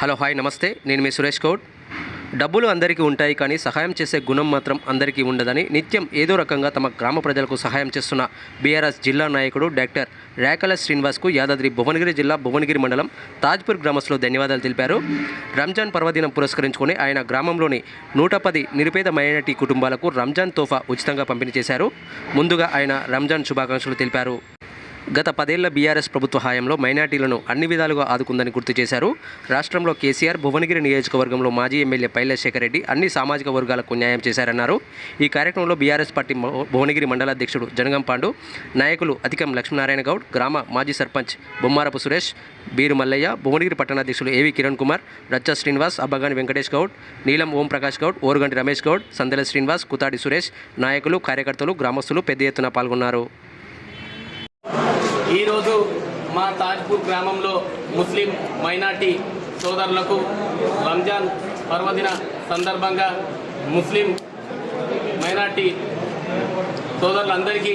Hello hi నమస్తే. నేను మీ సురేష్ గౌడ్. డబ్బులు అందరికీ ఉంటాయి కానీ సహాయం చేసే గుణం మాత్రం అందరికీ ఉండదని నిత్యం ఏదో రకంగా తమ గ్రామ ప్రజలకు సహాయం చేస్తున్న బీఆర్ఎస్ జిల్లా నాయకుడు డాక్టర్ రేకల శ్రీనివాస్కు యాదాద్రి భువనగిరి జిల్లా భువనగిరి మండలం తాజ్పూర్ గ్రామస్తులు ధన్యవాదాలు తెలిపారు. రంజాన్ పర్వదినం పురస్కరించుకొని ఆయన గ్రామంలోని నూట పది నిరుపేద మైనార్టీ కుటుంబాలకు రంజాన్ తోఫా ఉచితంగా పంపిణీ చేశారు. ముందుగా ఆయన రంజాన్ శుభాకాంక్షలు తెలిపారు. గత పదేళ్ళ బీఆర్ఎస్ ప్రభుత్వ హయాంలో మైనార్టీలను అన్ని విధాలుగా ఆదుకుందని గుర్తు చేశారు. రాష్ట్రంలో కేసీఆర్ భువనగిరి నియోజకవర్గంలో మాజీ ఎమ్మెల్యే పైలశేఖర్ రెడ్డి అన్ని సామాజిక వర్గాలకు న్యాయం చేశారన్నారు. ఈ కార్యక్రమంలో బీఆర్ఎస్ పార్టీ భువనగిరి మండల అధ్యక్షుడు జనగం పాండు నాయకులు అధికం లక్ష్మీనారాయణ గౌడ్ గ్రామ మాజీ సర్పంచ్ బొమ్మారపు సురేష్ బీరు మల్లయ్య భువనగిరి పట్టణాధ్యక్షులు ఏవి కిరణ్ కుమార్ రచ్చ శ్రీనివాస్ అబ్బగాని వెంకటేష్ గౌడ్ నీలం ఓం ప్రకాష్ గౌడ్ ఓరుగంటి రమేష్ గౌడ్ సందెల శ్రీనివాస్ కుతాడి సురేష్ నాయకులు కార్యకర్తలు గ్రామస్తులు పెద్ద ఎత్తున పాల్గొన్నారు. ఈరోజు మా తాజ్పూర్ గ్రామంలో ముస్లిం మైనార్టీ సోదరులకు రంజాన్ పర్వదిన సందర్భంగా ముస్లిం మైనార్టీ సోదరులందరికీ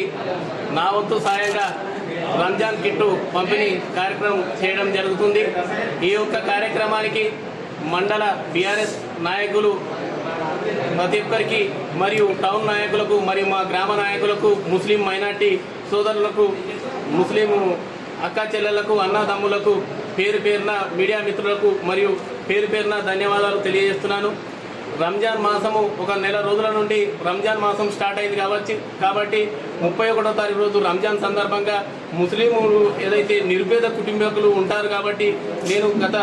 నా వంతు సాయంగా రంజాన్ కిట్టు పంపిణీ కార్యక్రమం చేయడం జరుగుతుంది. ఈ యొక్క కార్యక్రమానికి మండల బీఆర్ఎస్ నాయకులు ప్రతి ఒక్కరికి మరియు టౌన్ నాయకులకు మరియు మా గ్రామ నాయకులకు ముస్లిం మైనార్టీ సోదరులకు ముస్లిం అక్క చెల్లెలకు అన్నదమ్ములకు పేరు పేరున మీడియా మిత్రులకు మరియు పేరు పేరున ధన్యవాదాలు తెలియజేస్తున్నాను. రంజాన్ మాసము ఒక నెల రోజుల నుండి రంజాన్ మాసం స్టార్ట్ అయింది కాబట్టి కాబట్టి ముప్పై ఒకటో తారీఖు రోజు రంజాన్ సందర్భంగా ముస్లింలు ఏదైతే నిరుపేద కుటుంబీకులు ఉంటారు కాబట్టి నేను గత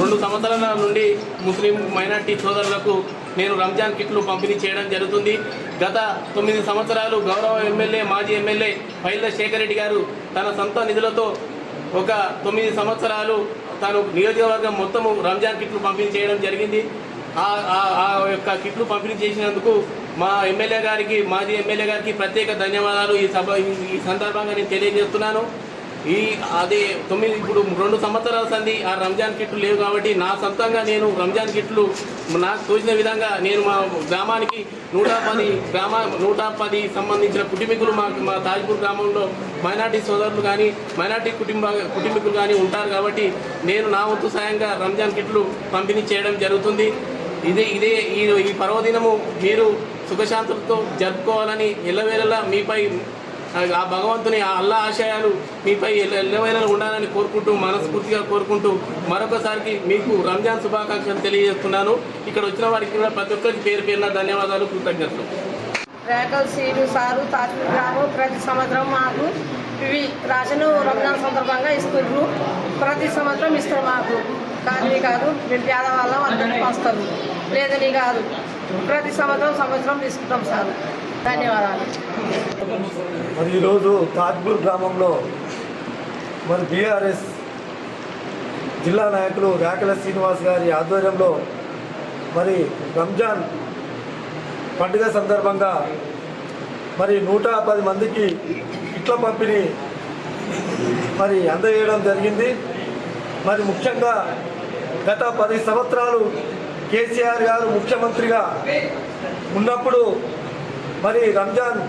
రెండు సంవత్సరాల నుండి ముస్లిం మైనార్టీ సోదరులకు నేను రంజాన్ కిట్లు పంపిణీ చేయడం జరుగుతుంది. గత తొమ్మిది సంవత్సరాలు గౌరవ ఎమ్మెల్యే మాజీ ఎమ్మెల్యే పైల శేఖర్ రెడ్డి గారు తన సొంత నిధులతో ఒక తొమ్మిది సంవత్సరాలు తాను నియోజకవర్గం మొత్తము రంజాన్ కిట్లు పంపిణీ చేయడం జరిగింది. ఆ ఆ- యొక్క కిట్లు పంపిణీ చేసినందుకు మా ఎమ్మెల్యే గారికి మాజీ ఎమ్మెల్యే గారికి ప్రత్యేక ధన్యవాదాలు. ఈ సభ ఈ సందర్భంగా నేను తెలియజేస్తున్నాను. ఈ అదే తొమ్మిది ఇప్పుడు రెండు సంవత్సరాల సంది ఆ రంజాన్ కిట్లు లేవు కాబట్టి నా సొంతంగా నేను రంజాన్ కిట్లు నాకు తోచిన విధంగా నేను మా గ్రామానికి నూట పది గ్రామ నూట పది సంబంధించిన కుటుంబీకులు మా మా తాజ్పూర్ గ్రామంలో మైనార్టీ సోదరులు కానీ మైనార్టీ కుటుంబ కుటుంబీకులు కానీ ఉంటారు కాబట్టి నేను నా వంతు సాయంగా రంజాన్ కిట్లు పంపిణీ చేయడం జరుగుతుంది. ఇదే ఇదే ఈ ఈ పర్వదినము మీరు సుఖశాంతులతో జరుపుకోవాలని ఎల్లవేళలా మీపై ఆ భగవంతుని ఆ అల్లా ఆశయాలు మీపై ఎల్ల- ఉండాలని కోరుకుంటూ మనస్ఫూర్తిగా కోరుకుంటూ మరొకసారికి మీకు రంజాన్ శుభాకాంక్షలు తెలియజేస్తున్నాను. ఇక్కడ వచ్చిన వారికి కూడా ప్రతి ఒక్కరికి పేరు పేరున ధన్యవాదాలు కృతజ్ఞతలు. రేఖల సీను సారు తాజ్పూర్ గ్రామం ప్రతి సంవత్సరం మాకు ఇవి రాజను రంజాన్ సందర్భంగా ఇస్తుండ్రు. ప్రతి సంవత్సరం ఇస్తారు మాకు. కానీ కాదు మేము పేదవాళ్ళం అందరికీ వస్తారు లేదని కాదు ప్రతి సంవత్సరం సంవత్సరం తీసుకుంటాం సారు. ధన్యవాదాలు. మరి ఈరోజు తాజ్పూర్ గ్రామంలో మరి బీఆర్ఎస్ జిల్లా నాయకులు వేకల శ్రీనివాస్ గారి ఆధ్వర్యంలో మరి రంజాన్ పండుగ సందర్భంగా మరి నూట పది మందికి ఇట్ల పంపిణీ మరి అందజేయడం జరిగింది. మరి ముఖ్యంగా గత పది సంవత్సరాలు కేసీఆర్ గారు ముఖ్యమంత్రిగా ఉన్నప్పుడు మరి రంజాన్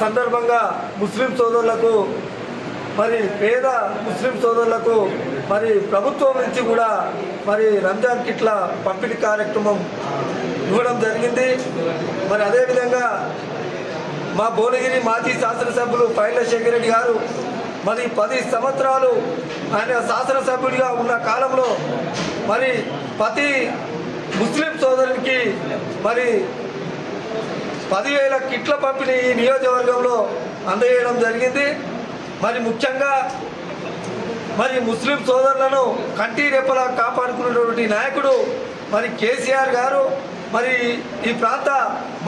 సందర్భంగా ముస్లిం సోదరులకు మరి పేద ముస్లిం సోదరులకు మరి ప్రభుత్వం నుంచి కూడా మరి రంజాన్ కిట్ల పంపిణీ కార్యక్రమం ఇవ్వడం జరిగింది. మరి అదేవిధంగా మా భువనగిరి మాజీ శాసనసభ్యులు పైల శేఖర్ రెడ్డి గారు మరి పది సంవత్సరాలు ఆయన శాసనసభ్యుడిగా ఉన్న కాలంలో మరి ప్రతి ముస్లిం సోదరునికి మరి పదివేల కిట్ల పంపిణీ ఈ నియోజకవర్గంలో అందజేయడం జరిగింది. మరి ముఖ్యంగా మరి ముస్లిం సోదరులను కంటి రెప్పలా కాపాడుకున్నటువంటి నాయకుడు మరి కేసీఆర్ గారు. మరి ఈ ప్రాంత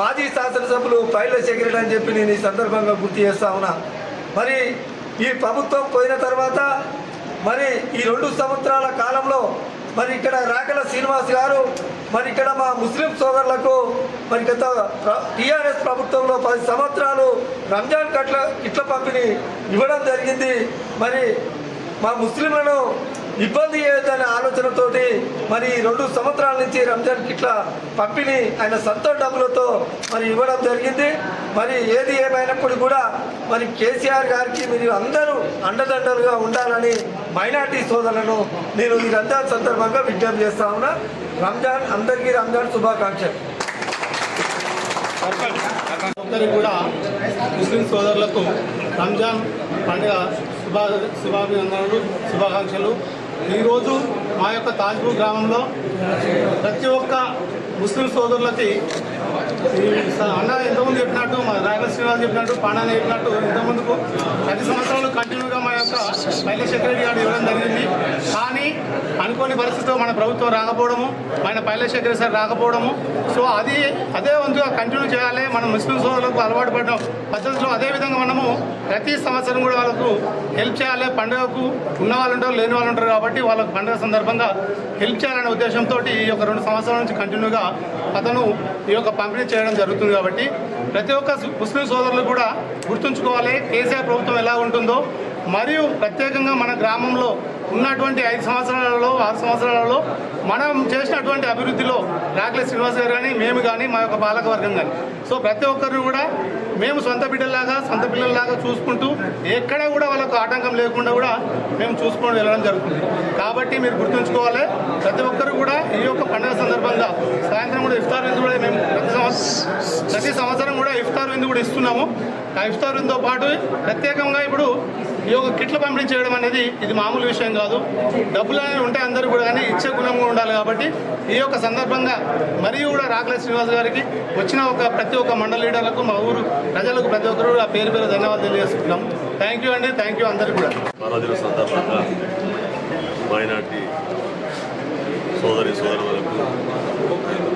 మాజీ శాసనసభ్యులు పైల సెక్రటరీ అని చెప్పి నేను ఈ సందర్భంగా గుర్తు చేస్తా ఉన్నా. మరి ఈ ప్రభుత్వం పోయిన తర్వాత మరి ఈ రెండు సంవత్సరాల కాలంలో మరి ఇక్కడ రాకల శ్రీనివాస్ గారు మరి ఇక్కడ మా ముస్లిం సోదరులకు మరి గత టీఆర్ఎస్ ప్రభుత్వంలో పది సంవత్సరాలు రంజాన్ కట్ల కిట్ల పంపిణీ ఇవ్వడం జరిగింది. మరి మా ముస్లింలను ఇబ్బంది చేయొద్దనే ఆలోచనతోటి మరి రెండు సంవత్సరాల నుంచి రంజాన్ కిట్ల పంపిణీ ఆయన సొంత డబ్బులతో మరి ఇవ్వడం జరిగింది. మరి ఏది ఏమైనప్పుడు కూడా మరి కేసీఆర్ గారికి మీరు అందరూ అండదండలుగా ఉండాలని మైనార్టీ సోదరులను నేను ఈ రంజాన్ సందర్భంగా విజ్ఞప్తి చేస్తా ఉన్నా. రంజాన్ అందరికీ రంజాన్ శుభాకాంక్షలు. అందరికీ కూడా ముస్లిం సోదరులకు రంజాన్ పండుగ శుభా శుభాభినందనలు శుభాకాంక్షలు. ఈరోజు మా యొక్క తాజ్పూర్ గ్రామంలో ప్రతి ఒక్క ముస్లిం సోదరులకి అన్న ఎంతమంది చెప్పినట్టు మా రాయల శ్రీనివాస్ చెప్పినట్టు పాండాని చెప్పినట్టు ఇంతకుముందుకు ప్రతి సంవత్సరాలు కంటిన్యూ మా యొక్క సెక్రటరీ గారు ఇవ్వడం జరిగింది. కానీ అనుకోని పరిస్థితిలో మన ప్రభుత్వం రాకపోవడము మన పైల సెక్రటరీ సార్ రాకపోవడము. సో అది అదే వంతుగా కంటిన్యూ చేయాలి. మనం ముస్లిం సోదరులకు అలవాటు పడడం పద్ధతిలో అదే విధంగా మనము ప్రతి సంవత్సరం కూడా వాళ్ళకు హెల్ప్ చేయాలి. పండుగకు ఉన్న వాళ్ళు ఉంటారు లేని వాళ్ళు ఉంటారు కాబట్టి వాళ్ళకు పండుగ సందర్భంగా హెల్ప్ చేయాలనే ఉద్దేశంతో ఈ యొక్క రెండు సంవత్సరాల నుంచి కంటిన్యూగా అతను ఈ యొక్క పంపిణీ చేయడం జరుగుతుంది కాబట్టి ప్రతి ఒక్క ముస్లిం సోదరులు కూడా గుర్తుంచుకోవాలి. కేసీఆర్ ప్రభుత్వం ఎలా ఉంటుందో మరియు ప్రత్యేకంగా మన గ్రామంలో ఉన్నటువంటి ఐదు సంవత్సరాలలో ఆరు సంవత్సరాలలో మనం చేసినటువంటి అభివృద్ధిలో రాకలే శ్రీనివాస్ గారు కానీ మేము కానీ మా యొక్క పాలకవర్గం కానీ సో ప్రతి ఒక్కరు కూడా మేము సొంత బిడ్డలాగా సొంత పిల్లల్లాగా చూసుకుంటూ ఎక్కడ కూడా వాళ్ళకు ఆటంకం లేకుండా కూడా మేము చూసుకొని వెళ్ళడం జరుగుతుంది. కాబట్టి మీరు గుర్తుంచుకోవాలి ప్రతి ఒక్కరు కూడా ఈ యొక్క పండుగ సందర్భంగా సాయంత్రం కూడా ఇఫ్తార్ విందు కూడా మేము ప్రతి సంవత్సరం ప్రతి సంవత్సరం కూడా ఇఫ్తార్ విందు కూడా ఇస్తున్నాము. ఆ ఇఫ్తార్ విందుతో పాటు ప్రత్యేకంగా ఇప్పుడు ఈ యొక్క కిట్లు పంపిణీ చేయడం అనేది ఇది మామూలు విషయం కాదు. డబ్బులు అనేవి ఉంటాయి అందరూ కూడా కానీ ఇచ్చే గుణం కూడా ఉండాలి కాబట్టి ఈ యొక్క సందర్భంగా మరియు కూడా రాకల శ్రీనివాస్ గారికి వచ్చిన ఒక ప్రతి ఒక్క మండల లీడర్లకు మా ఊరు ప్రజలకు ప్రతి ఒక్కరు ఆ పేరు పేరు ధన్యవాదాలు తెలియజేస్తున్నాం. థ్యాంక్ యూ అండి థ్యాంక్ యూ అందరికీ కూడా. పర్వదిన సందర్భంగా మైనార్టీ సోదరి సోదరులకు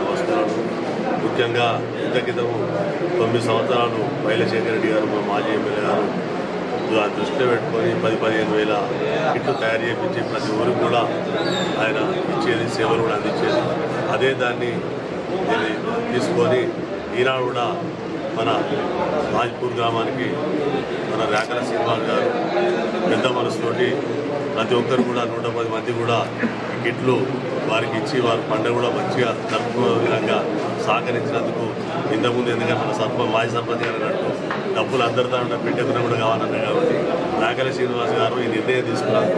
నమస్కారాలు. ముఖ్యంగా ఇంత తొమ్మిది సంవత్సరాలు వైలశేఖర రెడ్డి గారు మా మాజీ ఎమ్మెల్యే గారు దృష్టిలో పెట్టుకొని పది పదిహేను వేల కిట్లు తయారు చేయించి ప్రతి ఊరికి కూడా ఆయన ఇచ్చేది సేవలు కూడా అందించేది. అదే దాన్ని తీసుకొని ఈనాడు కూడా మన రాజ్పూర్ గ్రామానికి మన రేఖల శ్రీనివాస్ గారు పెద్ద మనసుతోటి ప్రతి ఒక్కరు కూడా నూట పది మంది కూడా కిట్లు వారికి ఇచ్చి వారి పండుగ కూడా మంచిగా జరుపుకునే విధంగా సహకరించినందుకు ఇంతకుముందు ఎందుకంటే మన సర్ప మాజీ సర్పంచ్ గారు అన్నట్టు డబ్బులు అందరితో ఉంటే కూడా కావాలన్నా కాబట్టి రాకల శ్రీనివాస్ గారు ఈ నిర్ణయం తీసుకున్నారు.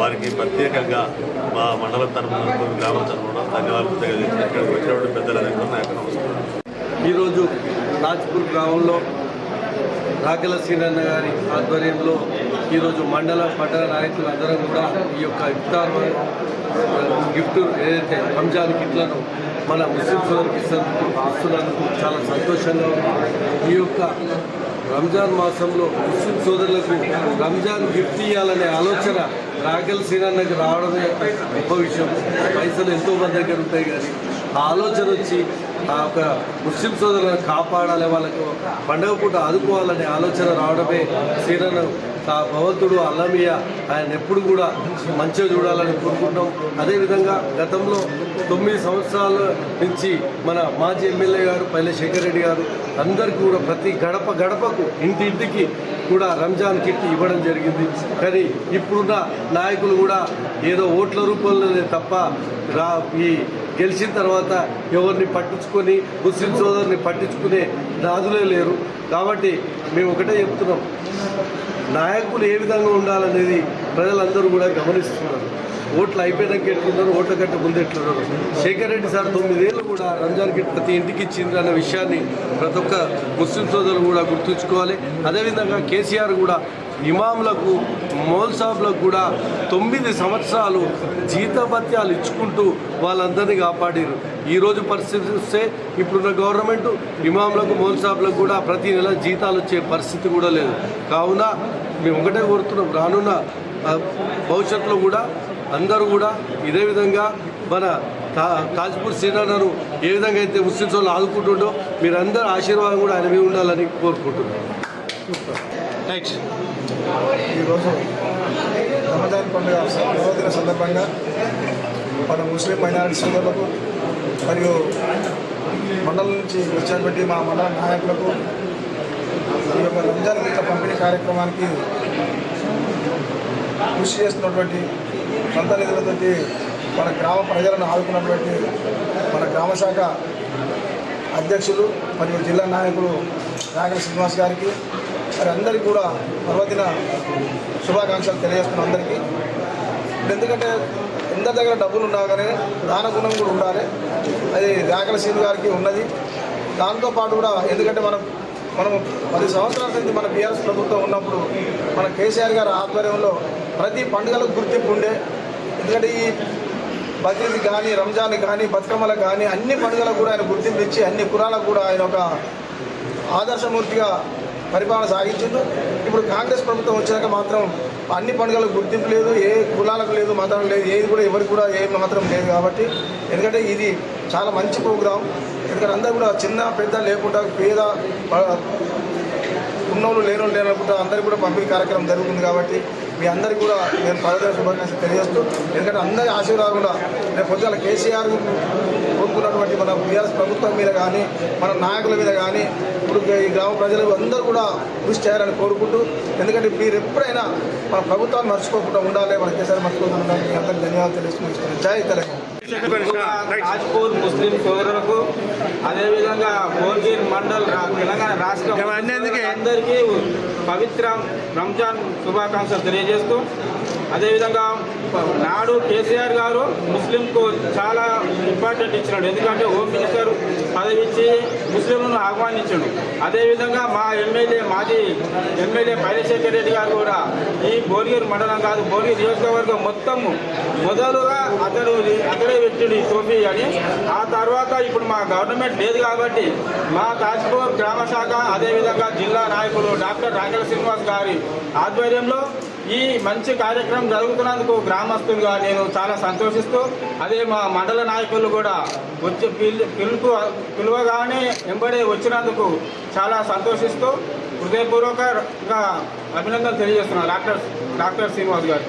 వారికి ప్రత్యేకంగా మా మండలం తరఫున గ్రామం తరఫున ధన్యవాదాలు తెలియజేసి ఇక్కడికి వచ్చినటువంటి పెద్దలందరికీ నా యొక్క నమస్కారం ఈరోజు రాజ్పూర్ గ్రామంలో రాకెల సీనన్న గారి ఆధ్వర్యంలో ఈరోజు మండల పట్టణ నాయకులు అందరం కూడా ఈ యొక్క ఇఫ్తార్ గిఫ్ట్ ఏదైతే రంజాన్ కిట్లను మన ముస్లిం సోదరికి ఇస్తున్నందుకు ఇస్తున్నందుకు చాలా సంతోషంగా ఉంది. ఈ యొక్క రంజాన్ మాసంలో ముస్లిం సోదరులకు రంజాన్ గిఫ్ట్ ఇవ్వాలనే ఆలోచన రాకెల్ సీనన్నకి రావడమే గొప్ప విషయం. పైసలు ఎంతో మంది దగ్గర ఉంటాయి కానీ ఆ ఆలోచన వచ్చి ఆ యొక్క ముస్లిం సోదరులను కాపాడాలి వాళ్ళకు పండగ పూట ఆదుకోవాలనే ఆలోచన రావడమే శ్రీరన్న భగవంతుడు అల్లమయ్య ఆయన ఎప్పుడు కూడా మంచిగా చూడాలని కోరుకుంటాం అదేవిధంగా గతంలో తొమ్మిది సంవత్సరాల నుంచి మన మాజీ ఎమ్మెల్యే గారు పల్లె శేఖర్ రెడ్డి గారు అందరికీ కూడా ప్రతి గడప గడపకు ఇంటింటికి కూడా రంజాన్ కిట్ ఇవ్వడం జరిగింది. కానీ ఇప్పుడున్న నాయకులు కూడా ఏదో ఓట్ల రూపంలోనే తప్ప రా ఈ గెలిచిన తర్వాత ఎవరిని పట్టించుకొని ముస్లిం సోదరుని పట్టించుకునే రాజులే లేరు. కాబట్టి మేము ఒకటే చెప్తున్నాం. నాయకులు ఏ విధంగా ఉండాలనేది ప్రజలందరూ కూడా గమనిస్తున్నారు. ఓట్లు అయిపోయినాక ఎట్లున్నారు? ఓట్ల కట్ట ముందు ఎట్లున్నారు? శేఖర్ రెడ్డి సార్ తొమ్మిదేళ్ళు కూడా రంజాన్ కిట్ ప్రతి ఇంటికి ఇచ్చింది అన్న విషయాన్ని ప్రతి ఒక్క ముస్లిం సోదరులు కూడా గుర్తుంచుకోవాలి. అదేవిధంగా కేసీఆర్ కూడా ఇమాంలకు మౌల్సాబ్లకు కూడా తొమ్మిది సంవత్సరాలు జీతభత్యాలు ఇచ్చుకుంటూ వాళ్ళందరినీ కాపాడారు ఈరోజు పరిస్థితి చూస్తే ఇప్పుడున్న గవర్నమెంట్ ఇమాంలకు మౌల్సాబ్లకు కూడా ప్రతి నెల జీతాలు వచ్చే పరిస్థితి కూడా లేదు. కావున మేము ఒకటే కోరుతున్నాం రానున్న భవిష్యత్తులో కూడా అందరూ కూడా ఇదే విధంగా మన తా తాజ్పూర్ సీనాను ఏ విధంగా అయితే ముస్లింస్ వాళ్ళు ఆదుకుంటుండో మీరందరూ ఆశీర్వాదం కూడా ఆయన మీద ఉండాలని కోరుకుంటున్నాం. రైట్ ఈరోజు రమజాన్ పండుగ నిరోధన సందర్భంగా మన ముస్లిం మైనారిటీ సోదరులకు మరియు మండలం నుంచి వచ్చినటువంటి మా మండల నాయకులకు ఈ యొక్క రంజాన్ గీత పంపిణీ కార్యక్రమానికి కృషి చేస్తున్నటువంటి సొంత నిధులతోటి మన గ్రామ ప్రజలను ఆదుకున్నటువంటి మన గ్రామ శాఖ అధ్యక్షులు మరియు జిల్లా నాయకులు నాగర శ్రీనివాస్ గారికి మరి అందరికీ కూడా పర్వదిన శుభాకాంక్షలు తెలియజేస్తున్నాం అందరికీ. ఎందుకంటే అందరి దగ్గర డబ్బులు ఉన్నా కానీ దాన గుణం కూడా ఉండాలి. అది రాకల సీన్ గారికి ఉన్నది. దాంతోపాటు కూడా ఎందుకంటే మనం మనం పది సంవత్సరాల నుంచి మన బీఆర్ఎస్ ప్రభుత్వం ఉన్నప్పుడు మన కేసీఆర్ గారి ఆధ్వర్యంలో ప్రతి పండుగలకు గుర్తింపు ఉండే. ఎందుకంటే ఈ బక్రీద్ కానీ రంజాన్ కానీ బతుకమ్మలకు కానీ అన్ని పండుగలకు కూడా ఆయన గుర్తింపు ఇచ్చి అన్ని కులాలకు కూడా ఆయన ఒక ఆదర్శమూర్తిగా పరిపాలన సాగించిండు. ఇప్పుడు కాంగ్రెస్ ప్రభుత్వం వచ్చాక మాత్రం అన్ని పండుగలకు గుర్తింపు లేదు ఏ కులాలకు లేదు మతాలకు లేదు ఏది కూడా ఎవరికి కూడా ఏ మాత్రం లేదు కాబట్టి. ఎందుకంటే ఇది చాలా మంచి ప్రోగ్రాం. ఎందుకంటే అందరూ కూడా చిన్న పెద్ద లేకుండా పేద ఉన్నోళ్ళు లేనోళ్ళు లేననుకుంటా అందరికీ కూడా పంపిణీ కార్యక్రమం జరుగుతుంది కాబట్టి మీ అందరికీ కూడా నేను పదవి శుభాకాంక్షలు తెలియజేస్తూ ఎందుకంటే అందరి ఆశీర్వాదం కూడా రేపు పొద్దున కేసీఆర్ కోరుకున్నటువంటి మన బీఆర్ఎస్ ప్రభుత్వం మీద కానీ మన నాయకుల మీద కానీ ఇప్పుడు ఈ గ్రామ ప్రజలు అందరూ కూడా కృషి చేయాలని కోరుకుంటూ ఎందుకంటే మీరు ఎప్పుడైనా మన ప్రభుత్వాన్ని మర్చిపోకుండా ఉండాలి మన కేసీఆర్ మర్చిపోకుండా ఉండాలి. అందరికీ ధన్యవాదాలు తెలుసుకుంటున్నాను జై తెలంగాణ. రాజ్పూర్ ముస్లిం సోదరులకు అదేవిధంగా భోర్గీర్ మండల్ రా- తెలంగాణ రాష్ట్ర అందరికీ పవిత్ర రంజాన్ శుభాకాంక్షలు తెలియజేస్తూ అదేవిధంగా నాడు కేసీఆర్ గారు ముస్లింకు చాలా ఇంపార్టెంట్ ఇచ్చినాడు. ఎందుకంటే హోమ్ మినిస్టర్ పదవి ఇచ్చి ముస్లింలను ఆహ్వానించాడు. అదేవిధంగా మా ఎమ్మెల్యే మాజీ ఎమ్మెల్యే పైరశేఖర్ రెడ్డి గారు కూడా ఈ భోర్గీర్ మండలం కాదు భోర్గీర్ నియోజకవర్గం మొత్తం మొదలుగా అతడు అతడే వ్యక్తుడు ఈ టోపీ అని. ఆ తర్వాత ఇప్పుడు మా గవర్నమెంట్ లేదు కాబట్టి మా తాజ్పూర్ గ్రామ శాఖ అదేవిధంగా జిల్లా నాయకుడు డాక్టర్ రాకెల శ్రీనివాస్ గారి ఆధ్వర్యంలో ఈ మంచి కార్యక్రమం జరుగుతున్నందుకు గ్రామస్తులుగా నేను చాలా సంతోషిస్తూ అదే మా మండల నాయకులు కూడా వచ్చి పిలుపు పిలువగానే వెంబడే వచ్చినందుకు చాలా సంతోషిస్తూ హృదయపూర్వకంగా అభినందనలు తెలియజేస్తున్నాను డాక్టర్ డాక్టర్ శ్రీనివాస్ గారు.